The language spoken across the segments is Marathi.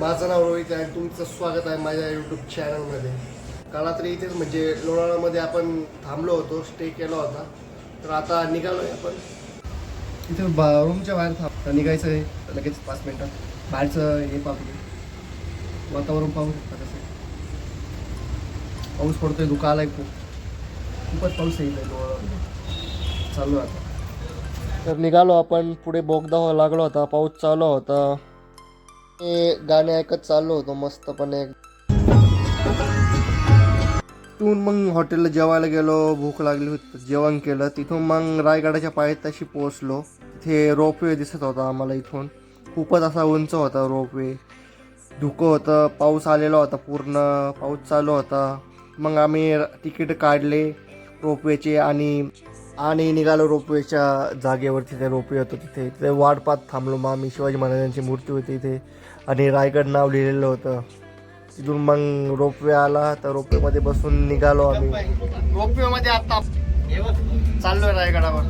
माझं नाव रोहित आहे तुमचं स्वागत आहे माझ्या यूट्यूब चॅनलमध्ये काल रात्री इथेच म्हणजे लोणावळामध्ये आपण थांबलो होतो स्टे केला होता. तर आता निघालो आहे आपण. इथे बा रूमच्या बाहेर थांब. निघायचं आहे. लगेच पाच मिनटात बाहेरचं हे पाहू वातावरण पाहू शकता कसं पाऊस पडतोय धुका आलाय खूप. खूपच पाऊस येईल लोणावळामध्ये चालू आहे आता. तर निघालो आपण. पुढे बोगदा लागलो होता. पाऊस चालू होता. ते गाणे ऐकत चाललो होतो मस्तपणे. तिथून मग हॉटेलला जेवायला गेलो भूक लागली होती जेवण केलं. तिथून मग रायगडाच्या पायथ्याशी पोहोचलो. तिथे रोपवे दिसत होता आम्हाला इथून. खूपच असा उंच होता रोपवे धुकं होतं पाऊस आलेला होता पूर्ण पाऊस चालू होता. मग आम्ही तिकीट काढले रोपवेचे आणि आणि निघालो रोपवेच्या जागेवर तिथे रोपवे होतं तिथे. तिथे वाट पाहत थांबलो. मग आम्ही शिवाजी महाराजांची मूर्ती होती इथे. आणि रायगड नाव लिहिलेलं होतं. तिथून मग रोपवे आला. तर रोपवेमध्ये बसून निघालो आम्ही. रोपवेमध्ये आता चाललोय रायगडावर.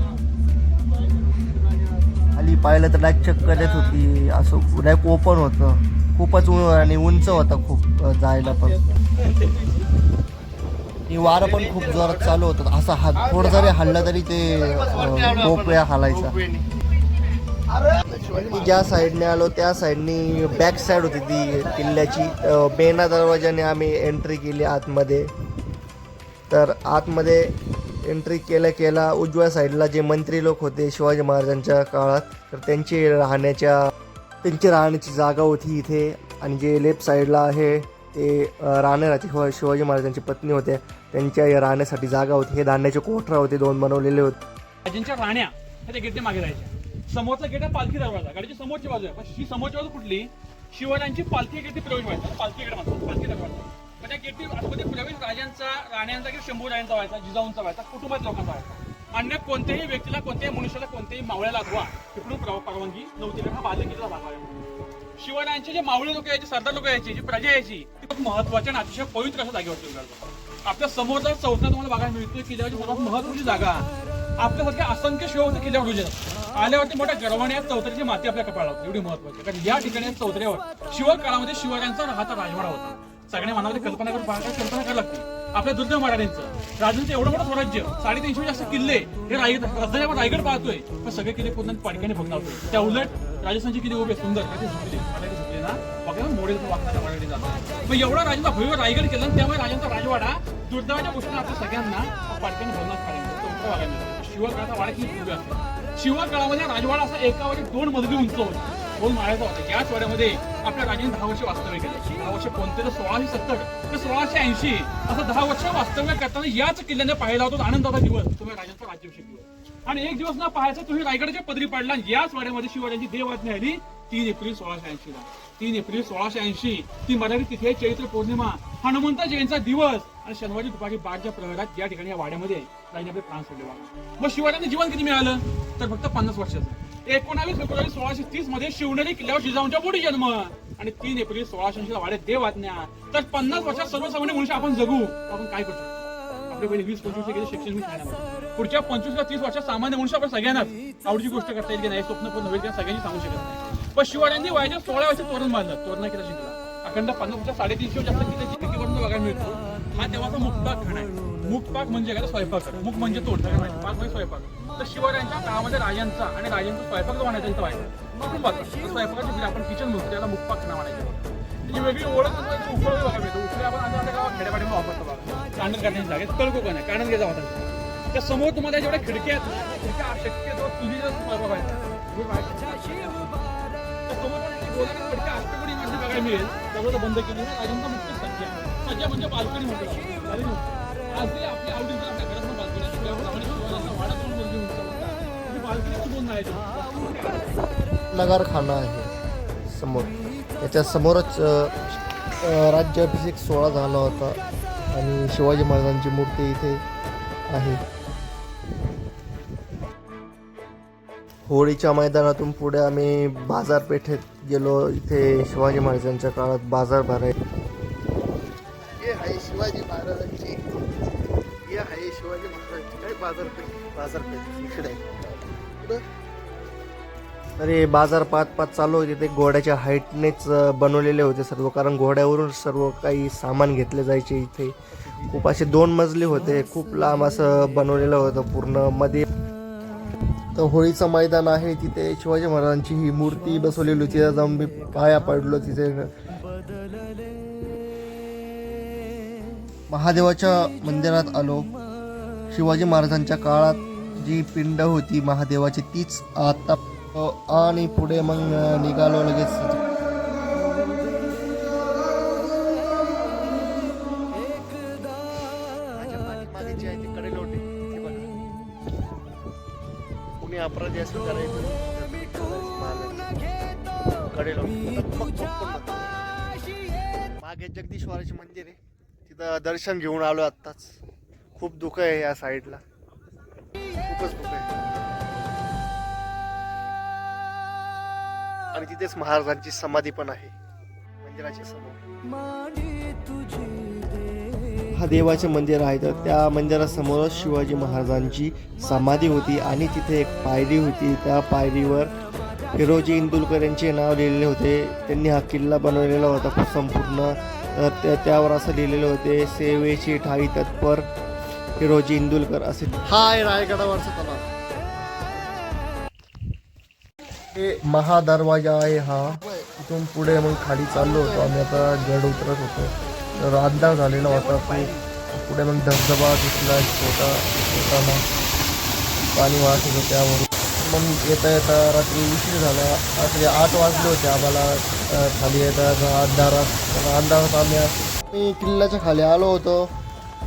खाली पाहिलं तर डायरेक्ट चक्कर येत होती. असं डायरेक्ट ओपन होतं. खूपच आणि उंच होता खूप जायला पण. आणि वारं पण खूप जोरात चालू होतं असा हात थोडं जरी हल्ला तरी ते रोपवे हालायचा. मी ज्या साईडने आलो त्या साईडनी बॅक साईड होती ती किल्ल्याची. बेना दरवाजाने आम्ही एंट्री केली आतमध्ये. तर आतमध्ये एंट्री केल्या केला उजव्या साईडला जे मंत्री लोक होते शिवाजी महाराजांच्या काळात तर त्यांची राहण्याच्या त्यांची राहण्याची जागा होती इथे. आणि जे लेफ्ट साईडला आहे ते राणे राहते शिवाजी महाराजांची पत्नी होत्या त्यांच्या या राहण्यासाठी जागा होती. हे धान्याचे कोठरा होते. दोन बनवलेले होते. राजांच्या राण्या ह्या त्या गेटने मागे राहायच्या समोरचा गेट आहे पालखी दरवाजा. गाडीची समोरची बाजू आहे. पण ही समोरची बाजू कुठली? शिवरायांची पालखी गेटने प्रवेश व्हायचा पालखी गेट म्हणतात. पालखी दरवाजा. पण त्या गेटने आतमध्ये प्रवेश राजांचा राण्यांचा किंवा शंभू रायांचा व्हायचा जिजाऊंचा व्हायचा कुटुंबात लोकांचा व्हायचा. अन्य कोणत्याही व्यक्तीला कोणत्याही मनुष्याला कोणत्याही मावळ्याला अथवा तिकडून परवानगी नव्हती. कारण हा बालकीचा भाग आहे. शिवरायांचे जे मावळे लोक यायचे सरदार लोक यायचे जी प्रजा यायची ती खूप महत्त्वाच्या आणि अतिशय पवित्र अशा जागेवरती उभारतात आपल्या समोरचा चौथा तुम्हाला बघायला मिळतोय किल्ल्यावरची सर्वात महत्वाची जागा आपल्यासारख्या असंख्य शिव होते किल्ल्यावर उजे आल्यावरती मोठ्या गर्वाने या चौथरीची माती आपल्या कपाळाला होती एवढी महत्वाची कारण या ठिकाणी चौथऱ्यावर शिव काळामध्ये शिवरायांचा राहता राजवाडा होता. सगळ्या मनामध्ये कल्पना करून पाहता कल्पना करायला लागते. आपल्या दुर्दैव महाराजांचं राजांचं एवढं मोठं स्वराज्य साडेतीनशे जास्त किल्ले हे रायगड राजधानी रायगड पाहतोय. पण सगळे किल्ले पूर्ण पाडक्याने भग्नावतोय. त्या उलट राजस्थानचे किल्ले उभे सुंदर. काय ते झुकले महाराज ना? बघा मोडे वागण्याच्या वाढवले जातात. मग एवढा राजांचा भव्य रायगड केला त्यामुळे राजांचा राजवाडा दुर्दैवाच्या गोष्टीने आपल्या सगळ्यांना पाडक्याने भरणार शिवकाळाचा वाडा किती शिवकाळामध्ये राजवाडा असा एका वाडी दोन मजली उंच होता. दोन माळ्याचा होता? याच वाड्यामध्ये आपल्या राजाने दहा वर्ष वास्तव्य केलं. दहा वर्ष कोणते? तर सोळाशे सत्तर. ते सोळाशे ऐंशी. असं दहा वर्ष वास्तव्य करताना याच किल्ल्याने पाहिला होता. आनंदाचा दिवस. तुम्ही राजाचा राज्याभिषेक दिवस आणि एक दिवस ना पाहायचं तुम्ही रायगडच्या पदरी पडला आणि याच वाड्यामध्ये शिवरायांची देवाज्ञा आली. तीन एप्रिल सोळाशे ऐंशी ला तीन एप्रिल सोळाशे ऐंशी. ती मराठी तिथे चैत्र पौर्णिमा हनुमंत जयंतीचा दिवस. आणि शनिवारी दुपारी बारच्या प्रहरात या ठिकाणी या वाड्यामध्ये राजाने आपले प्राण सोडले मग शिवरायांना जीवन किती मिळालं? तर फक्त पन्नास वर्षाचं. एकोणावीस फेब्रुवारी सोळाशे तीसमध्ये शिवनेरी किल्ल्यावर जिजाऊंच्या पुढे जन्म. आणि तीन एप्रिल सोळाशे ऐंशी वाढे देव आज्ञा. तर पन्नास वर्षात सर्वसामान्य मनुष्य आपण जगू. आपण काय करू आपले पहिले वीस पंचवीस गेले शिक्षण पुढच्या पंचवीस तीस वर्षात सामान्य मनुष्य आपण सगळ्यांनाच आवडीची गोष्ट करता येईल की नाही स्वप्न पूर्ण होईल सगळ्यांनी सांगू शकत नाही. पण शिवाड्यांनी वयाच्या सोळा वर्षात तोरण बांधलं. तोरणा केला शिकला अखंड पन्नास वर्षात साडेतीनशे जास्त किल्ल्याची कितीपर्यंत बघायला मिळतो हा तेव्हाचा मुक्ताक खाण आहे. मुक्ताक म्हणजे काय? स्वयंपाक. मुख म्हणजे तोड. पाक म्हणजे स्वयंपाक. तर शिवरायांच्या काळामध्ये राजांचा आणि राजांचा स्वयंपाक जो म्हणायचा इथं व्हायचा कुटुंबाचा स्वयंपाकाची म्हणजे आपण किचन म्हणतो त्याला मुखपाक खाना म्हणायचं त्याची वेगळी ओळख म्हणजे उकळ बघा मिळतो उकळे आपण आता आपल्या गावात खेड्यापाडी वापरतो बघा. कांडण करण्याची जागेत कळको का कांडण घ्यायचा होता त्या समोर तुम्हाला जेवढ्या खिडक्या आहेत त्या खिडक्या शक्यतो तुझी जर स्वयंपाक व्हायचा बघायला मिळेल. त्यामुळे बंद केली राजांचा मुख्य सज्जा. सज्जा म्हणजे बाल्कनी म्हणतो आज ते आपल्या आवडीचं आपल्या घरात बाल्कनी नगारखाना आहे समोर. याच्या समोरच राज्याभिषेक सोहळा झाला होता आणि शिवाजी महाराजांची मूर्ती इथे आहे. होळीच्या मैदानातून पुढे आम्ही बाजारपेठेत गेलो. इथे शिवाजी महाराजांच्या काळात बाजार भराय बाजारपेठ. बाजारपेठ इकडे तर हे बाजार पाच पाच चालू होते ते घोड्याच्या हाईटनेच बनवलेले होते सर्व. कारण घोड्यावरून सर्व काही सामान घेतले जायचे इथे. खूप असे दोन मजले होते. खूप लांब असं बनवलेलं होतं पूर्णमध्ये. तर होळीचं मैदान आहे तिथे. शिवाजी महाराजांची ही मूर्ती बसवलेली होती. तिथे जाऊन मी पाया पडलो तिथे. महादेवाच्या मंदिरात आलो. शिवाजी महाराजांच्या काळात जी पिंड होती महादेवाची तीच आता आणि पुढे मग निघालो लगेच. अपराधी असं मागे जगदीश्वराचे मंदिर आहे. तिथं दर्शन घेऊन आलो आत्ताच. खूप दुःख आहे या साईडला. खूपच दुःख आहे. आणि तिथेच महाराजांची समाधी पण आहे. मंदिराच्या समोर हा देवाचे मंदिर आहे. तर त्या मंदिरासमोरच शिवाजी महाराजांची समाधी होती आणि तिथे एक पायरी होती. त्या पायरीवर फिरोजी इंदुलकर यांचे नाव लिहिलेले होते. त्यांनी हा किल्ला बनवलेला होता खूप संपूर्ण त्या त्यावर असं लिहिलेले होते सेवेची ठाई तत्पर. फिरोजी इंदुलकर असे. हा आहे रायगडावरचा तलाव हे महादरवाजा आहे हा. इथून पुढे मग खाली चाललो होतो. आम्ही आता गड उतरत होतो. तर अंधार झालेला होता खूप पुढे मग धबधबा दिसला छोटा छोटा पाणी वाहत होतं त्यावरून मग येता येता रात्री उशीर झाला. रात्री आठ वाजले होते आम्हाला. खाली येता अंधारात अंधारात आम्ही मी किल्ल्याच्या खाली आलो होतो.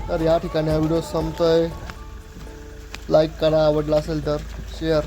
तर या ठिकाणी हा व्हिडिओ संपतोय. लाईक करा आवडला असेल तर शेअर